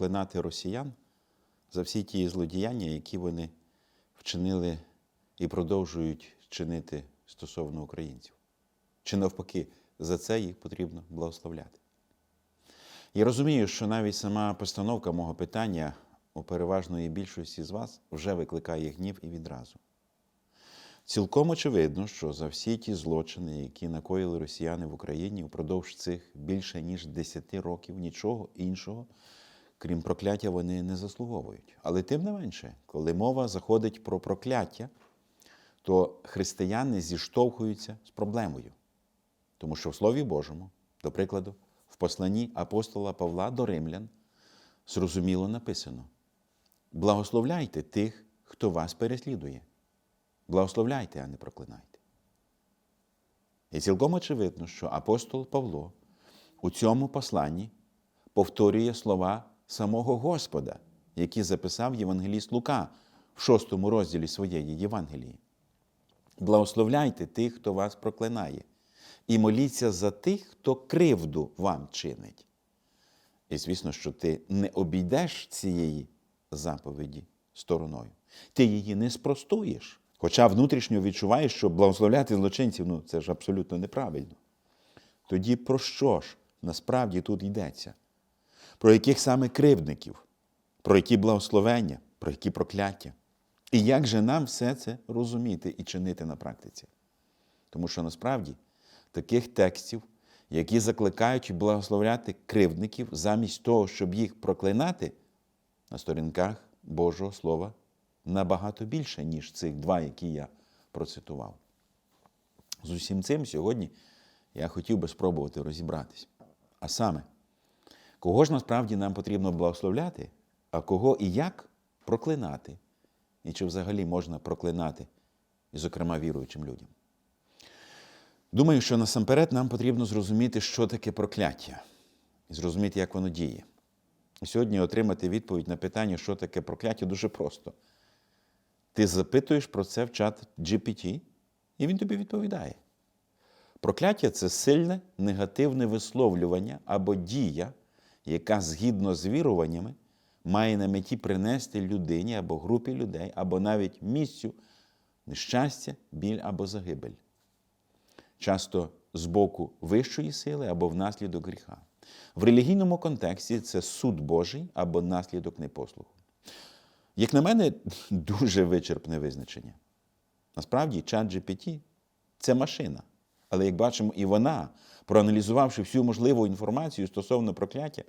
проклинати росіян за всі ті злодіяння, які вони вчинили і продовжують чинити стосовно українців. Чи навпаки, за це їх потрібно благословляти. Я розумію, що навіть сама постановка мого питання у переважної більшості з вас вже викликає гнів і відразу. Цілком очевидно, що за всі ті злочини, які накоїли росіяни в Україні впродовж цих більше ніж 10 років, нічого іншого, крім прокляття, вони не заслуговують. Але тим не менше, коли мова заходить про прокляття, то християни зіштовхуються з проблемою. Тому що в Слові Божому, до прикладу, в посланні апостола Павла до римлян зрозуміло написано: благословляйте тих, хто вас переслідує. Благословляйте, а не проклинайте. І цілком очевидно, що апостол Павло у цьому посланні повторює слова самого Господа, які записав Євангеліст Лука в шостому розділі своєї Євангелії. Благословляйте тих, хто вас проклинає, і моліться за тих, хто кривду вам чинить. І звісно, що ти не обійдеш цієї заповіді стороною. Ти її не спростуєш. Хоча внутрішньо відчуваєш, що благословляти злочинців ну, це ж абсолютно неправильно. Тоді про що ж насправді тут йдеться? Про яких саме кривдників, про які благословення, про які прокляття? І як же нам все це розуміти і чинити на практиці? Тому що насправді таких текстів, які закликають благословляти кривдників, замість того, щоб їх проклинати, на сторінках Божого Слова набагато більше, ніж цих два, які я процитував. З усім цим сьогодні я хотів би спробувати розібратись. А саме, кого ж насправді нам потрібно благословляти, а кого і як проклинати, і чи взагалі можна проклинати, зокрема, віруючим людям. Думаю, що насамперед нам потрібно зрозуміти, що таке прокляття, і зрозуміти, як воно діє. І сьогодні отримати відповідь на питання, що таке прокляття, дуже просто. Ти запитуєш про це в чат GPT, і він тобі відповідає. Прокляття це сильне негативне висловлювання або дія, яка згідно з віруваннями має на меті принести людині або групі людей, або навіть місцю нещастя, біль або загибель. Часто з боку вищої сили або внаслідок гріха. В релігійному контексті це суд Божий або наслідок непослуху. Як на мене, дуже вичерпне визначення. Насправді, чат GPT – це машина. Але як бачимо, і вона, проаналізувавши всю можливу інформацію стосовно прокляття,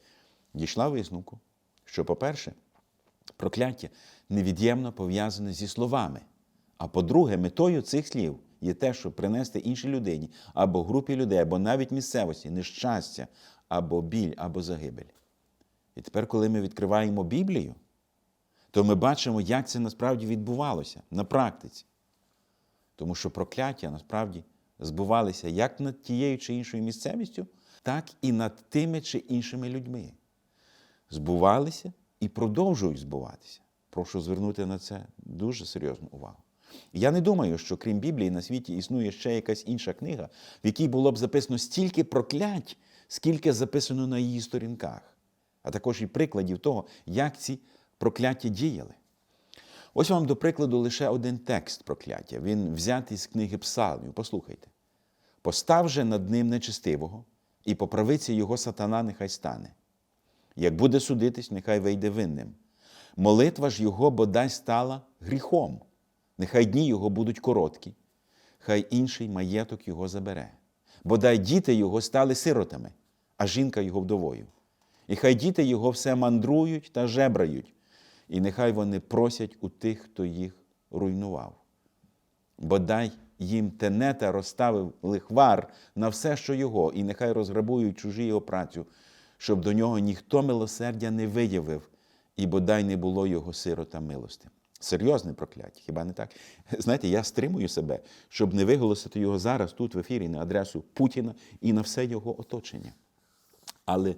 дійшла висновку, що, по-перше, прокляття невід'ємно пов'язане зі словами. А по-друге, метою цих слів є те, щоб принести іншій людині або групі людей, або навіть місцевості нещастя, або біль, або загибель. І тепер, коли ми відкриваємо Біблію, то ми бачимо, як це насправді відбувалося на практиці. Тому що прокляття насправді збувалися як над тією чи іншою місцевістю, так і над тими чи іншими людьми. Збувалися і продовжують збуватися. Прошу звернути на це дуже серйозну увагу. Я не думаю, що крім Біблії на світі існує ще якась інша книга, в якій було б записано стільки проклять, скільки записано на її сторінках, а також і прикладів того, як ці прокляття діяли. Ось вам, до прикладу, лише один текст прокляття. Він взятий з книги Псалмів. Послухайте. Постав же над ним нечистивого, і по правиці його сатана нехай стане. Як буде судитись, нехай вийде винним. Молитва ж його бодай стала гріхом. Нехай дні його будуть короткі, хай інший маєток його забере. Бодай діти його стали сиротами, а жінка його вдовою. І хай діти його все мандрують та жебрають, і нехай вони просять у тих, хто їх руйнував. Бодай їм тенета розставив лихвар на все, що його, і нехай розграбують чужі його працю, щоб до нього ніхто милосердя не виявив, і бодай не було його сирота милости. Серйозне прокляття, хіба не так? Знаєте, я стримую себе, щоб не виголосити його зараз тут в ефірі на адресу Путіна і на все його оточення. Але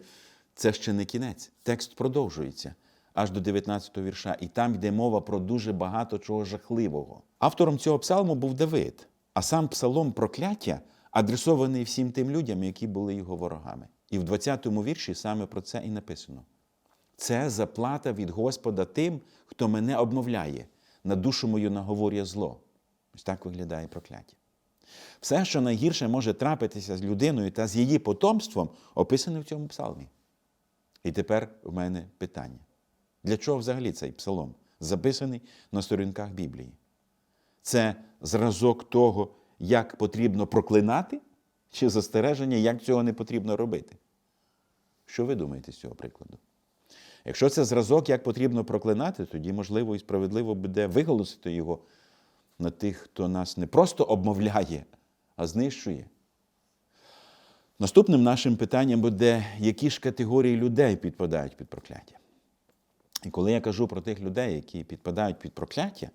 це ще не кінець. Текст продовжується аж до 19 го вірша, і там йде мова про дуже багато чого жахливого. Автором цього псалму був Давид, а сам псалом прокляття адресований всім тим людям, які були його ворогами. І в 20 му вірші саме про це і написано. Це заплата від Господа тим, хто мене обмовляє, на душу мою наговорює зло. Ось так виглядає прокляття. Все, що найгірше може трапитися з людиною та з її потомством, описано в цьому псалмі. І тепер в мене питання: для чого взагалі цей псалом записаний на сторінках Біблії? Це зразок того, як потрібно проклинати, чи застереження, як цього не потрібно робити? Що ви думаєте з цього прикладу? Якщо це зразок, як потрібно проклинати, тоді можливо і справедливо буде виголосити його на тих, хто нас не просто обмовляє, а знищує. Наступним нашим питанням буде, які ж категорії людей підпадають під прокляття. І коли я кажу про тих людей, які підпадають під прокляття,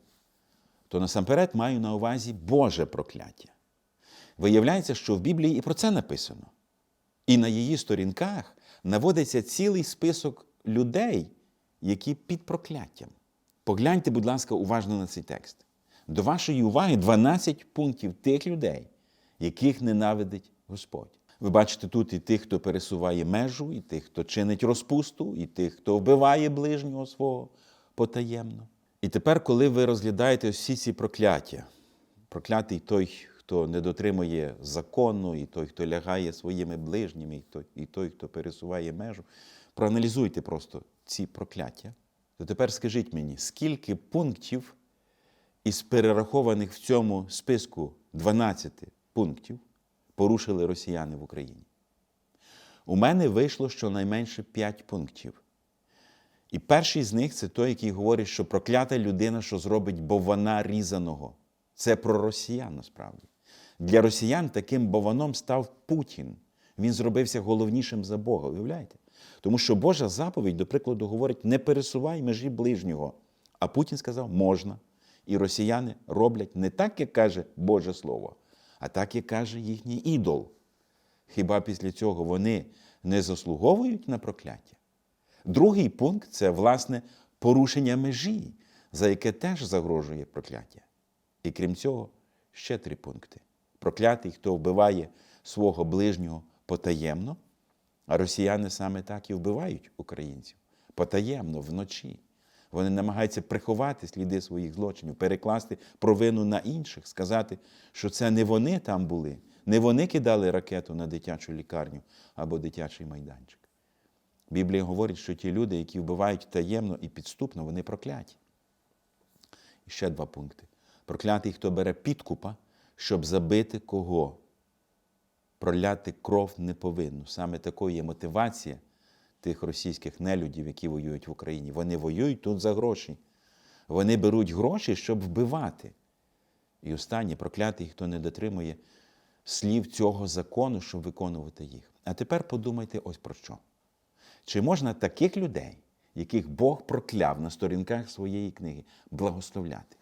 то насамперед маю на увазі Боже прокляття. Виявляється, що в Біблії і про це написано. І на її сторінках наводиться цілий список людей, які під прокляттям. Погляньте, будь ласка, уважно на цей текст. До вашої уваги 12 пунктів тих людей, яких ненавидить Господь. Ви бачите тут і тих, хто пересуває межу, і тих, хто чинить розпусту, і тих, хто вбиває ближнього свого потаємно. І тепер, коли ви розглядаєте всі ці прокляття, проклятий той, хто не дотримує закону, і той, хто лягає своїми ближніми, і той, і той, хто пересуває межу, проаналізуйте просто ці прокляття. То тепер скажіть мені, скільки пунктів із перерахованих в цьому списку 12 пунктів порушили росіяни в Україні? У мене вийшло щонайменше 5 пунктів. І перший з них це той, який говорить, що проклята людина, що зробить бована різаного. Це про росіян насправді. Для росіян таким бованом став Путін. Він зробився головнішим за Бога. Уявляєте? Тому що Божа заповідь, до прикладу, говорить: не пересувай межі ближнього. А Путін сказав, можна. І росіяни роблять не так, як каже Боже Слово, а так, як каже їхній ідол. Хіба після цього вони не заслуговують на прокляття? Другий пункт це, власне, порушення межі, за яке теж загрожує прокляття. І крім цього, ще три пункти. Проклятий, хто вбиває свого ближнього потаємно, а росіяни саме так і вбивають українців потаємно, вночі. Вони намагаються приховати сліди своїх злочинів, перекласти провину на інших, сказати, що це не вони там були, не вони кидали ракету на дитячу лікарню або дитячий майданчик. Біблія говорить, що ті люди, які вбивають таємно і підступно, вони прокляті. І ще два пункти. Проклятий, хто бере підкупа, щоб забити кого? Проляти кров не повинно. Саме такою є мотивація тих російських нелюдів, які воюють в Україні. Вони воюють тут за гроші. Вони беруть гроші, щоб вбивати. І останнє проклятий, хто не дотримує слів цього закону, щоб виконувати їх. А тепер подумайте ось про що. Чи можна таких людей, яких Бог прокляв на сторінках своєї книги, благословляти?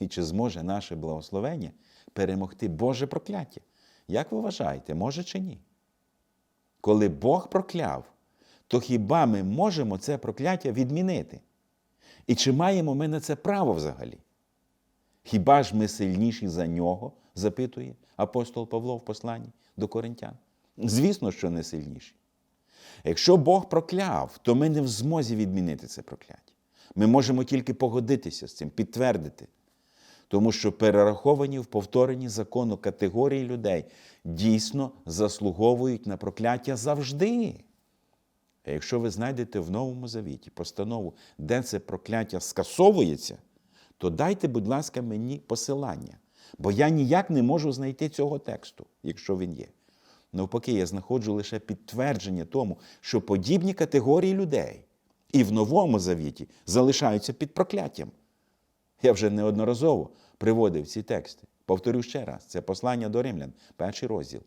І чи зможе наше благословення перемогти Боже прокляття? Як ви вважаєте, може чи ні? Коли Бог прокляв, то хіба ми можемо це прокляття відмінити? І чи маємо ми на це право взагалі? Хіба ж ми сильніші за нього? запитує апостол Павло в посланні до коринтян. Звісно, що не сильніші. Якщо Бог прокляв, то ми не в змозі відмінити це прокляття. Ми можемо тільки погодитися з цим, підтвердити. Тому що перераховані в повторенні закону категорії людей дійсно заслуговують на прокляття завжди. А якщо ви знайдете в Новому Завіті постанову, де це прокляття скасовується, то дайте, будь ласка, мені посилання. Бо я ніяк не можу знайти цього тексту, якщо він є. Навпаки, я знаходжу лише підтвердження тому, що подібні категорії людей і в Новому Завіті залишаються під прокляттям. Я вже неодноразово приводив ці тексти. Повторю ще раз: це послання до римлян, перший розділ.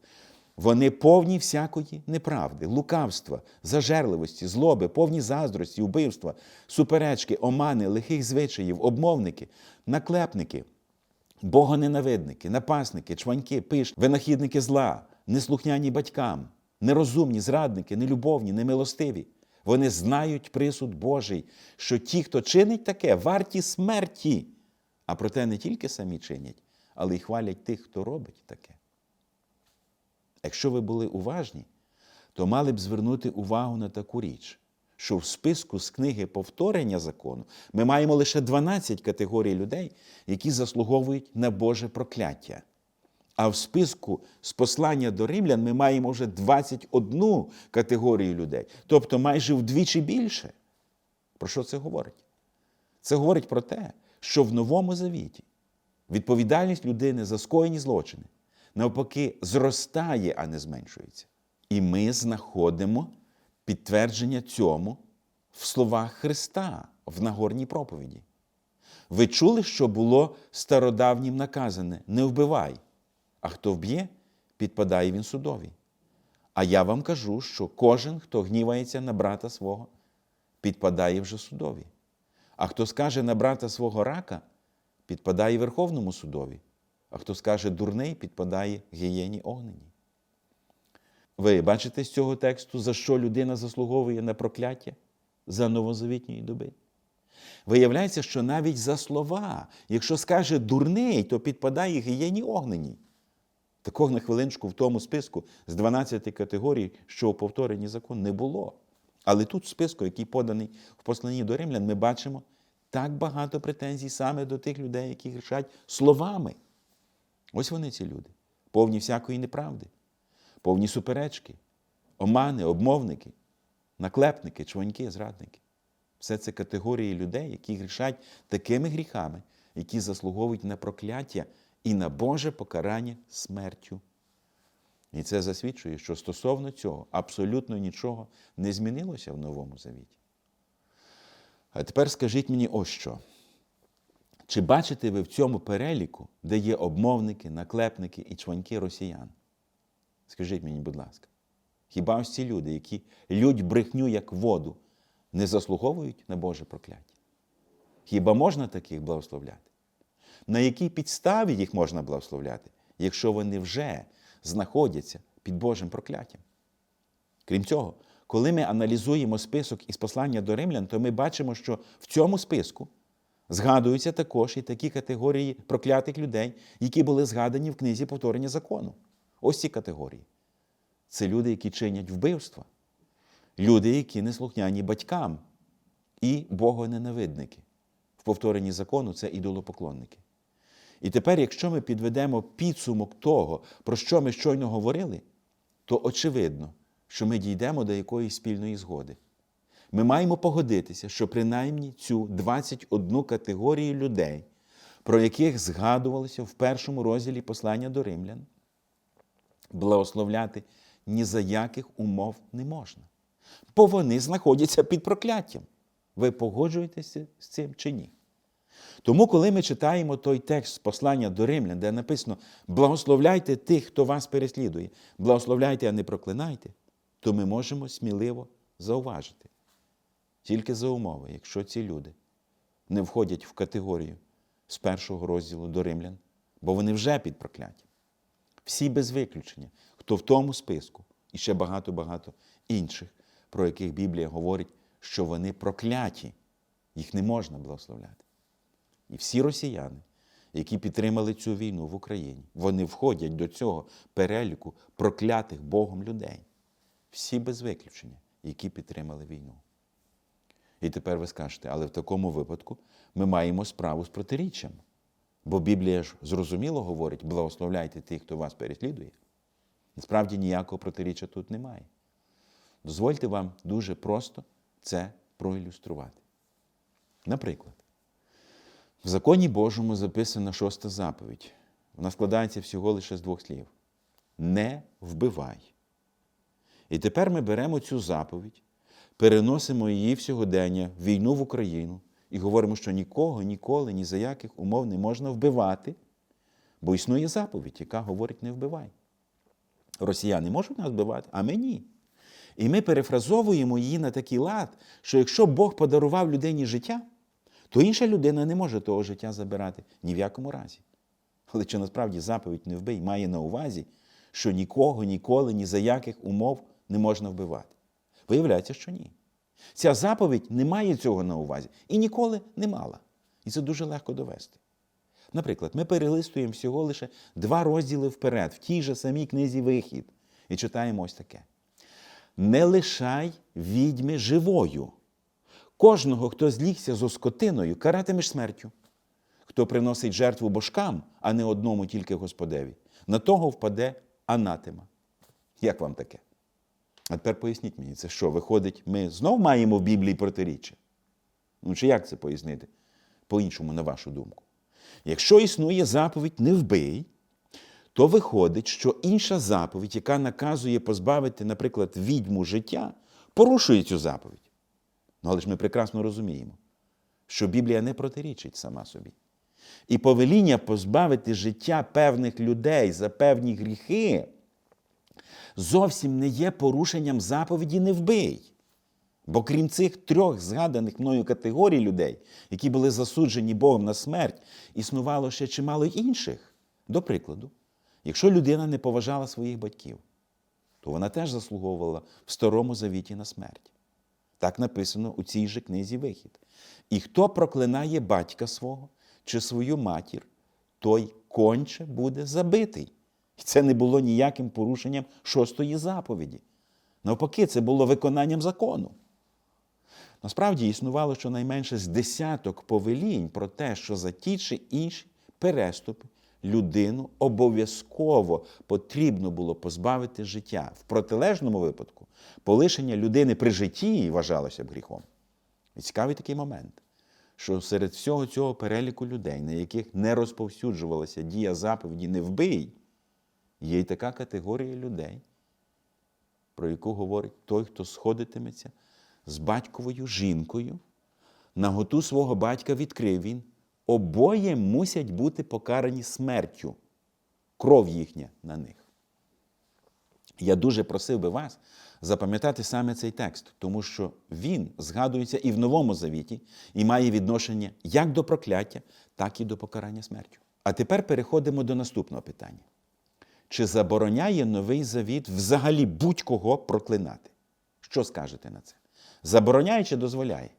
Вони повні всякої неправди, лукавства, зажерливості, злоби, повні заздрості, вбивства, суперечки, омани, лихих звичаїв, обмовники, наклепники, богоненавидники, напасники, чваньки, пиш, винахідники зла, неслухняні батькам, нерозумні, зрадники, нелюбовні, немилостиві. Вони знають присуд Божий, що ті, хто чинить таке, варті смерті. А проте не тільки самі чинять, але й хвалять тих, хто робить таке. Якщо ви були уважні, то мали б звернути увагу на таку річ, що в списку з книги повторення закону ми маємо лише 12 категорій людей, які заслуговують на Боже прокляття. А в списку з послання до римлян ми маємо вже 21 категорію людей, тобто майже вдвічі більше. Про що це говорить? Це говорить про те, що в Новому Завіті відповідальність людини за скоєні злочини навпаки зростає, а не зменшується. І ми знаходимо підтвердження цьому в словах Христа в Нагорній проповіді. Ви чули, що було стародавнім наказане не вбивай, а хто вб'є, підпадає він судові. А я вам кажу, що кожен, хто гнівається на брата свого, підпадає вже судові. А хто скаже на брата свого рака, підпадає Верховному судові, а хто скаже дурний, підпадає гієні огненій. Ви бачите з цього тексту, за що людина заслуговує на прокляття за новозавітньої доби? Виявляється, що навіть за слова, якщо скаже дурний, то підпадає гієні огненій. Такого на хвилиночку в тому списку з 12 категорій, що у повторенні закон не було. Але тут в списку, який поданий в посланні до римлян, ми бачимо так багато претензій саме до тих людей, які грішать словами. Ось вони ці люди, повні всякої неправди, повні суперечки, омани, обмовники, наклепники, чваньки, зрадники. Все це категорії людей, які грішать такими гріхами, які заслуговують на прокляття і на Боже покарання смертю. І це засвідчує, що стосовно цього абсолютно нічого не змінилося в Новому Завіті. А тепер скажіть мені ось що. Чи бачите ви в цьому переліку, де є обмовники, наклепники і чваньки росіян? Скажіть мені, будь ласка, хіба ось ці люди, які лють брехню як воду, не заслуговують на Боже прокляття? Хіба можна таких благословляти? На якій підставі їх можна благословляти, якщо вони вже знаходяться під Божим прокляттям? Крім цього, коли ми аналізуємо список із послання до римлян, то ми бачимо, що в цьому списку згадуються також і такі категорії проклятих людей, які були згадані в книзі повторення закону. Ось ці категорії. Це люди, які чинять вбивства, люди, які неслухняні батькам, і богоненавидники. В повторенні закону це ідолопоклонники. І тепер, якщо ми підведемо підсумок того, про що ми щойно говорили, то очевидно, що ми дійдемо до якоїсь спільної згоди. Ми маємо погодитися, що принаймні цю 21 категорію людей, про яких згадувалося в першому розділі послання до римлян, благословляти ні за яких умов не можна. Бо вони знаходяться під прокляттям. Ви погоджуєтеся з цим чи ні? Тому, коли ми читаємо той текст з послання до римлян, де написано благословляйте тих, хто вас переслідує, благословляйте, а не проклинайте, то ми можемо сміливо зауважити. Тільки за умови, якщо ці люди не входять в категорію з першого розділу до римлян, бо вони вже під прокляттям. Всі без виключення, хто в тому списку, і ще багато-багато інших, про яких Біблія говорить, що вони прокляті, їх не можна благословляти. І всі росіяни, які підтримали цю війну в Україні, вони входять до цього переліку проклятих Богом людей. Всі без виключення, які підтримали війну. І тепер ви скажете, але в такому випадку ми маємо справу з протиріччям. Бо Біблія ж зрозуміло говорить, благословляйте тих, хто вас переслідує. Насправді ніякого протиріччя тут немає. Дозвольте вам дуже просто це проілюструвати. Наприклад, в законі Божому записана шоста заповідь. Вона складається всього лише з двох слів: не вбивай. І тепер ми беремо цю заповідь, переносимо її в сьогодення, в війну в Україну, і говоримо, що нікого ніколи, ні за яких умов не можна вбивати, бо існує заповідь, яка говорить не вбивай. Росіяни можуть нас вбивати, а ми ні. І ми перефразовуємо її на такий лад, що якщо Бог подарував людині життя, то інша людина не може того життя забирати ні в якому разі. Але чи насправді заповідь не вбий має на увазі, що нікого ніколи, ні за яких умов не можна вбивати? Виявляється, що ні. Ця заповідь не має цього на увазі і ніколи не мала. І це дуже легко довести. Наприклад, ми перелистуємо всього лише два розділи вперед, в тій же самій книзі Вихід, і читаємо ось таке. не лишай відьми живою. Кожного, хто злігся зо скотиною, каратимеш смертю. Хто приносить жертву божкам, а не одному тільки Господеві, на того впаде анатема. Як вам таке? А тепер поясніть мені, це що, виходить, ми знов маємо в Біблії протиріччя? Ну, чи як це пояснити? По-іншому, на вашу думку. Якщо існує заповідь не вбий, то виходить, що інша заповідь, яка наказує позбавити, наприклад, відьму життя, порушує цю заповідь. Ну, але ж ми прекрасно розуміємо, що Біблія не протирічить сама собі. І повеління позбавити життя певних людей за певні гріхи зовсім не є порушенням заповіді не вбий. Бо крім цих трьох згаданих мною категорій людей, які були засуджені Богом на смерть, існувало ще чимало інших. До прикладу, якщо людина не поважала своїх батьків, то вона теж заслуговувала в старому завіті на смерть. Так написано у цій же книзі вихід. І хто проклинає батька свого чи свою матір, той конче буде забитий. І це не було ніяким порушенням шостої заповіді. Навпаки, це було виконанням закону. Насправді існувало щонайменше з десяток повелінь про те, що за ті чи інші переступи людину обов'язково потрібно було позбавити життя. В протилежному випадку полишення людини при житті вважалося б гріхом. І цікавий такий момент, що серед всього цього переліку людей, на яких не розповсюджувалася дія заповіді не вбий, є й така категорія людей, про яку говорить той, хто сходитиметься з батьковою жінкою, наготу свого батька відкрив він, обоє мусять бути покарані смертю, кров їхня на них. Я дуже просив би вас запам'ятати саме цей текст, тому що він згадується і в Новому Завіті, і має відношення як до прокляття, так і до покарання смертю. А тепер переходимо до наступного питання. Чи забороняє новий завіт взагалі будь-кого проклинати? Що скажете на це? Забороняє чи дозволяє?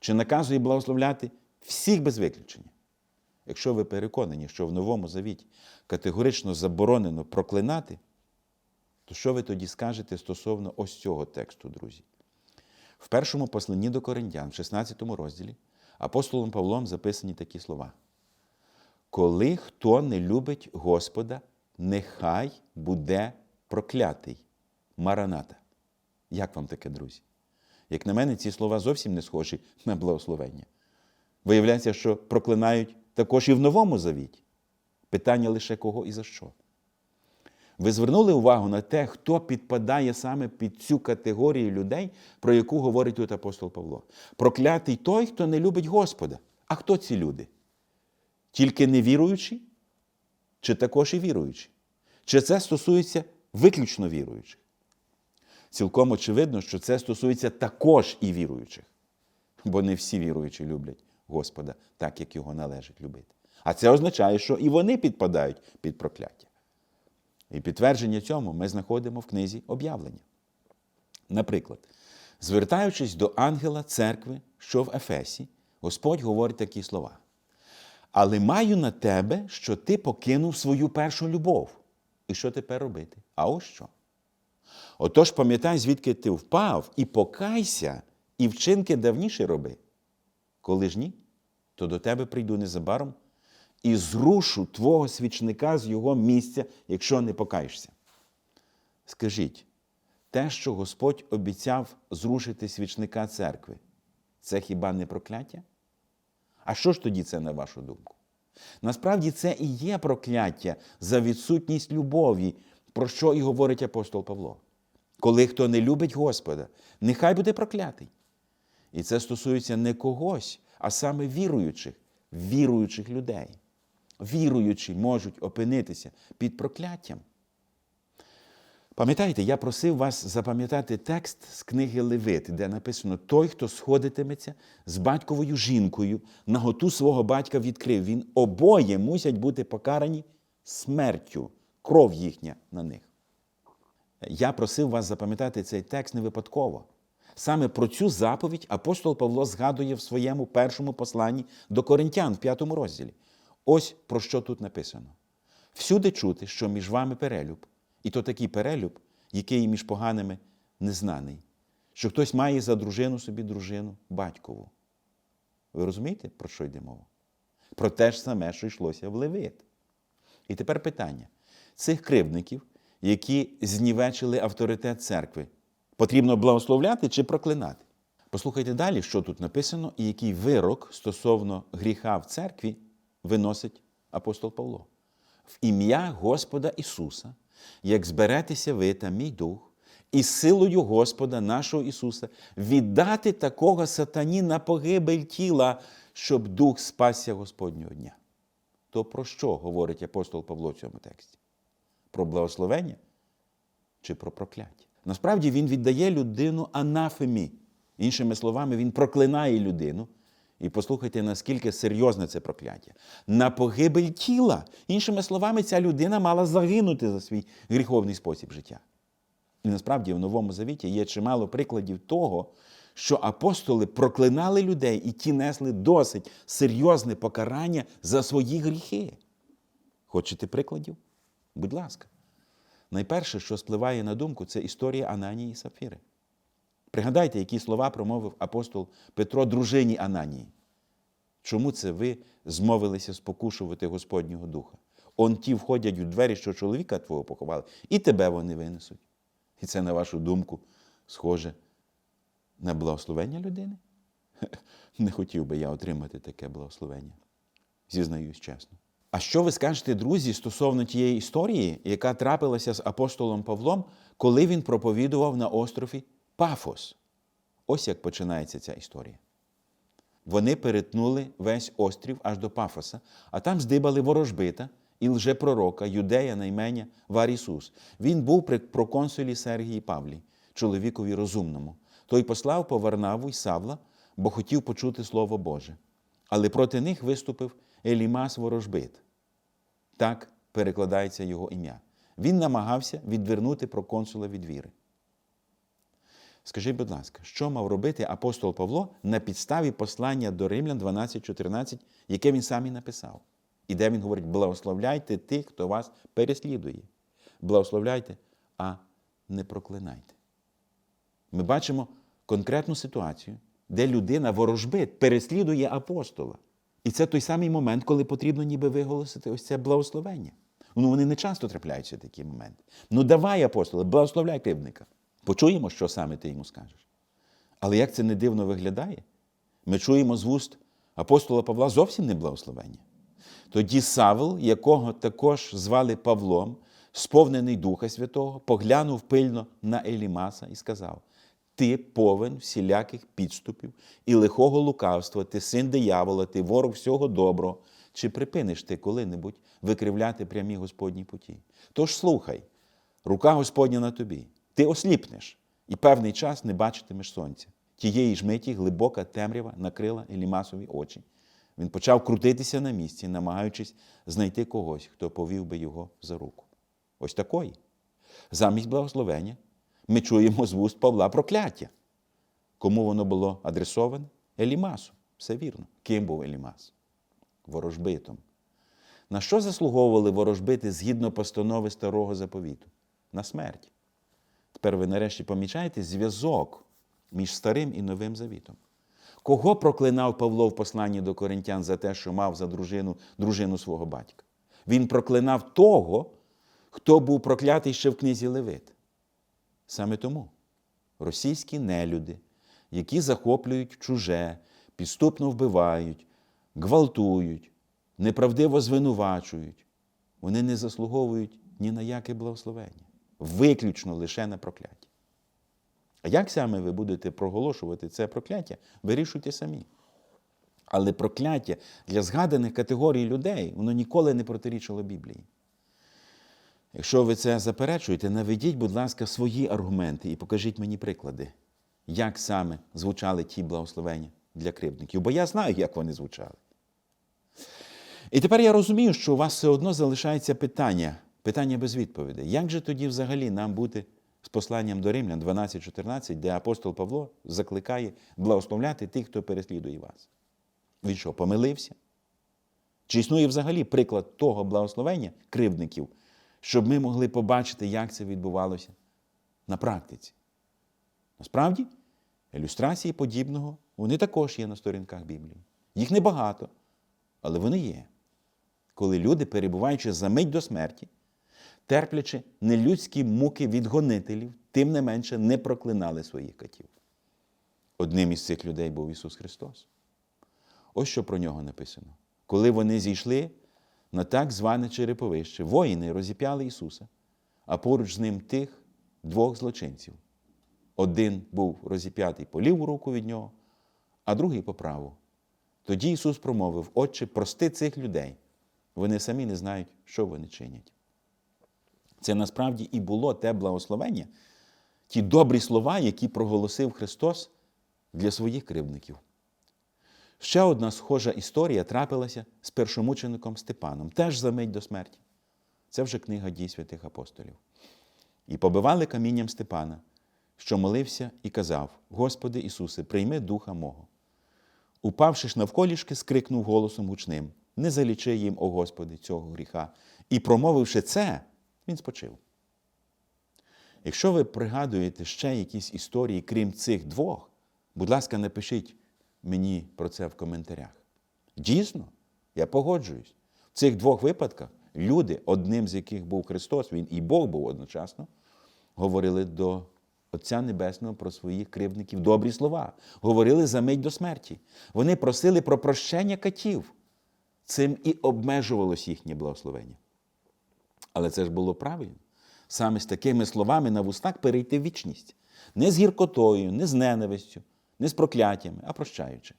Чи наказує благословляти всіх без виключення? Якщо ви переконані, що в Новому Завіті категорично заборонено проклинати, то що ви тоді скажете стосовно ось цього тексту, друзі? В першому посланні до Коринтян, в 16 розділі, апостолом Павлом записані такі слова. Коли хто не любить Господа, нехай буде проклятий. Мараната. Як вам таке, друзі? Як на мене, ці слова зовсім не схожі на благословення. Виявляється, що проклинають також і в Новому Завіті. Питання лише кого і за що. Ви звернули увагу на те, хто підпадає саме під цю категорію людей, про яку говорить тут апостол Павло. Проклятий той, хто не любить Господа. А хто ці люди? Тільки невіруючі? Чи також і віруючі? Чи це стосується виключно віруючих? Цілком очевидно, що це стосується також і віруючих, бо не всі віруючі люблять Господа так, як його належить любити. А це означає, що і вони підпадають під прокляття. І підтвердження цьому ми знаходимо в книзі об'явлення. Наприклад, звертаючись до ангела церкви, що в Ефесі, Господь говорить такі слова. Але маю на тебе, що ти покинув свою першу любов. І що тепер робити? А ось що? Отож, пам'ятай, звідки ти впав, і покайся, і вчинки давніше роби. Коли ж ні, то до тебе прийду незабаром і зрушу твого свічника з його місця, якщо не покаєшся. Скажіть, те, що Господь обіцяв зрушити свічника церкви, це хіба не прокляття? А що ж тоді це, на вашу думку? Насправді це і є прокляття за відсутність любові, про що і говорить апостол Павло. Коли хто не любить Господа, нехай буде проклятий. І це стосується не когось, а саме віруючих, віруючих людей. Віруючі можуть опинитися під прокляттям. Пам'ятаєте, я просив вас запам'ятати текст з книги Левит, де написано: Той, хто сходитиметься з батьковою жінкою, наготу свого батька відкрив. Він обоє мусять бути покарані смертю, кров їхня на них. Я просив вас запам'ятати цей текст не випадково. Саме про цю заповідь апостол Павло згадує в своєму першому посланні до Коринтян в п'ятому розділі. Ось про що тут написано: всюди чути, що між вами перелюб, і то такий перелюб, який між поганими незнаний, що хтось має за дружину собі дружину батькову. Ви розумієте, про що йде мова? Про те ж саме, що йшлося в Левит. І тепер питання: цих кривдників, які знівечили авторитет церкви, потрібно благословляти чи проклинати? Послухайте далі, що тут написано, і який вирок стосовно гріха в церкві виносить апостол Павло. В ім'я Господа Ісуса, як зберетеся ви та мій дух, і силою Господа нашого Ісуса віддати такого сатані на погибель тіла, щоб дух спасся Господнього дня. То про що говорить апостол Павло в цьому тексті? Про благословення чи про прокляття? Насправді він віддає людину анафемі. Іншими словами, він проклинає людину. І послухайте, наскільки серйозне це прокляття. На погибель тіла. Іншими словами, ця людина мала загинути за свій гріховний спосіб життя. І насправді в Новому Завіті є чимало прикладів того, що апостоли проклинали людей, і ті несли досить серйозне покарання за свої гріхи. Хочете прикладів? Будь ласка. Найперше, що спливає на думку, це історія Ананії і Сапфіри. Пригадайте, які слова промовив апостол Петро дружині Ананії. Чому це ви змовилися спокушувати Господнього Духа? Он ті входять у двері, що чоловіка твого поховали, і тебе вони винесуть. І це, на вашу думку, схоже на благословення людини? Не хотів би я отримати таке благословення. Зізнаюсь чесно. А що ви скажете, друзі, стосовно тієї історії, яка трапилася з апостолом Павлом, коли він проповідував на острові Пафос? Ось як починається ця історія. Вони перетнули весь острів аж до Пафоса, а там здибали ворожбита і лжепророка, юдея на ім'я Варісус. Він був при проконсулі Сергії Павлі, чоловікові розумному. Той послав по Варнаву й Савла, бо хотів почути Слово Боже. Але проти них виступив Елімас Ворожбит. Так перекладається його ім'я. Він намагався відвернути проконсула від віри. Скажіть, будь ласка, що мав робити апостол Павло на підставі послання до Римлян 12.14, яке він сам і написав? І де він говорить: благословляйте тих, хто вас переслідує. Благословляйте, а не проклинайте. Ми бачимо конкретну ситуацію, де людина ворожбит переслідує апостола. І це той самий момент, коли потрібно ніби виголосити ось це благословення. Ну, вони не часто трапляються такі моменти. Ну давай, апостоле, благословляй кривдника. Почуємо, що саме ти йому скажеш. Але як це не дивно виглядає, ми чуємо з вуст апостола Павла зовсім не благословення. Тоді Савл, якого також звали Павлом, сповнений Духа Святого, поглянув пильно на Елімаса і сказав: Ти повен всіляких підступів і лихого лукавства, ти син диявола, ти ворог всього доброго. Чи припиниш ти коли-небудь викривляти прямі Господні путі? Тож слухай, рука Господня на тобі, ти осліпнеш і певний час не бачитимеш сонця. Тієї ж миті глибока темрява накрила Елімасові очі. Він почав крутитися на місці, намагаючись знайти когось, хто повів би його за руку. Ось такої. Замість благословення ми чуємо з вуст Павла прокляття. Кому воно було адресоване? Елімасу. Все вірно. Ким був Елімас? Ворожбитом. На що заслуговували ворожбити згідно постанови старого заповіту? На смерть. Тепер ви нарешті помічаєте зв'язок між старим і новим завітом. Кого проклинав Павло в посланні до коринтян за те, що мав за дружину дружину свого батька? Він проклинав того, хто був проклятий ще в книзі Левит. Саме тому російські нелюди, які захоплюють чуже, підступно вбивають, гвалтують, неправдиво звинувачують, вони не заслуговують ні на яке благословення, виключно лише на прокляття. А як саме ви будете проголошувати це прокляття, вирішуйте самі. Але прокляття для згаданих категорій людей, воно ніколи не протирічило Біблії. Якщо ви це заперечуєте, наведіть, будь ласка, свої аргументи і покажіть мені приклади, як саме звучали ті благословення для кривдників. Бо я знаю, як вони звучали. І тепер я розумію, що у вас все одно залишається питання, питання без відповідей. Як же тоді взагалі нам бути з посланням до Римлян 12.14, де апостол Павло закликає благословляти тих, хто переслідує вас? Він що, помилився? Чи існує взагалі приклад того благословення кривдників, щоб ми могли побачити, як це відбувалося на практиці? Насправді, ілюстрації подібного вони також є на сторінках Біблії. Їх небагато, але вони є. Коли люди, перебуваючи за мить до смерті, терплячи нелюдські муки від гонителів, тим не менше не проклинали своїх катів. Одним із цих людей був Ісус Христос. Ось що про нього написано. Коли вони зійшли на так зване череповище, воїни розіп'яли Ісуса, а поруч з ним тих двох злочинців. Один був розіп'ятий по ліву руку від нього, а другий по праву. Тоді Ісус промовив: Отче, прости цих людей. Вони самі не знають, що вони чинять. Це насправді і було те благословення, ті добрі слова, які проголосив Христос для своїх кривдників. Ще одна схожа історія трапилася з першомучеником Степаном, теж за мить до смерті. Це вже книга дій святих апостолів. І побивали камінням Степана, що молився і казав: Господи Ісусе, прийми духа мого. Упавши ж навколішки, скрикнув голосом гучним: Не залічи їм, о Господи, цього гріха. І промовивши це, він спочив. Якщо ви пригадуєте ще якісь історії, крім цих двох, будь ласка, напишіть мені про це в коментарях. Дійсно, я погоджуюсь. В цих двох випадках люди, одним з яких був Христос, Він і Бог був одночасно, говорили до Отця Небесного про своїх кривдників добрі слова, говорили за мить до смерті. Вони просили про прощення катів. Цим і обмежувалось їхнє благословення. Але це ж було правильно. Саме з такими словами на вустах перейти в вічність. Не з гіркотою, не з ненавистю, не з прокляттями, а прощаючи.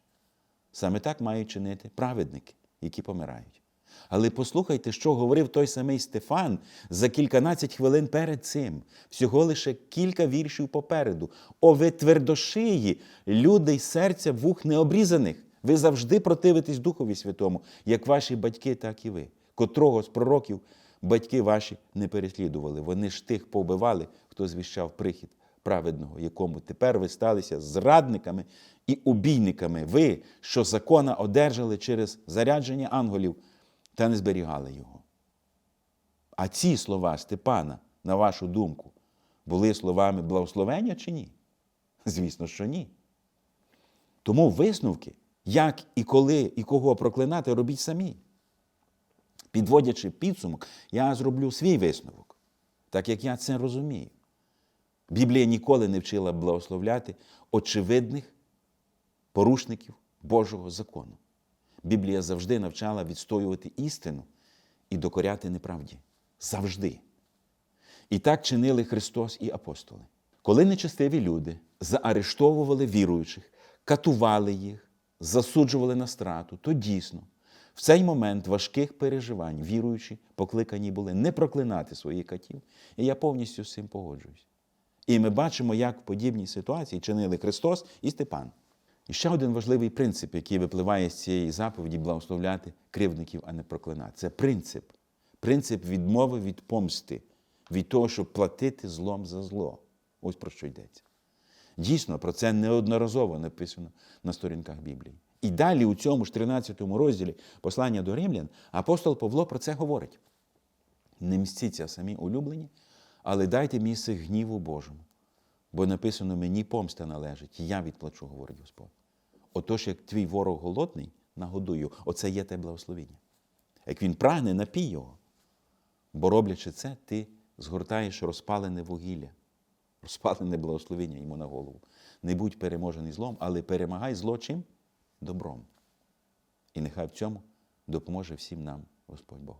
Саме так мають чинити праведники, які помирають. Але послухайте, що говорив той самий Стефан за кільканадцять хвилин перед цим, всього лише кілька віршів попереду. О, ви твердошиї, люди й серця вух необрізаних. Ви завжди противитесь Духові Святому, як ваші батьки, так і ви, котрого з пророків батьки ваші не переслідували. Вони ж тих повбивали, хто звіщав прихід праведного, якому тепер ви сталися зрадниками і убійниками. Ви, що закона одержали через зарядження ангелів, та не зберігали його. А ці слова Степана, на вашу думку, були словами благословення чи ні? Звісно, що ні. Тому висновки, як і коли і кого проклинати, робіть самі. Підводячи підсумок, я зроблю свій висновок, так як я це розумію. Біблія ніколи не вчила благословляти очевидних порушників Божого закону. Біблія завжди навчала відстоювати істину і докоряти неправді. Завжди. І так чинили Христос і апостоли. Коли нечестиві люди заарештовували віруючих, катували їх, засуджували на страту, то дійсно в цей момент важких переживань віруючі покликані були не проклинати своїх катів. І я повністю з цим погоджуюсь. І ми бачимо, як в подібній ситуації чинили Христос і Степан. І ще один важливий принцип, який випливає з цієї заповіді благословляти кривдників, а не проклинати. Це принцип. Принцип відмови від помсти, від того, щоб платити злом за зло. Ось про що йдеться. Дійсно, про це неодноразово написано на сторінках Біблії. І далі у цьому ж 13 розділі послання до римлян апостол Павло про це говорить. Не мстіться самі улюблені, але дайте місце гніву Божому. Бо написано, мені помста належить, я відплачу, говорить Господь. Отож, як твій ворог голодний, нагодую, оце є те благословіння. Як він прагне, напій його. Бо роблячи це, ти згортаєш розпалене вугілля, розпалене благословіння йому на голову. Не будь переможений злом, але перемагай зло чим? Добром. І нехай в цьому допоможе всім нам Господь Бог.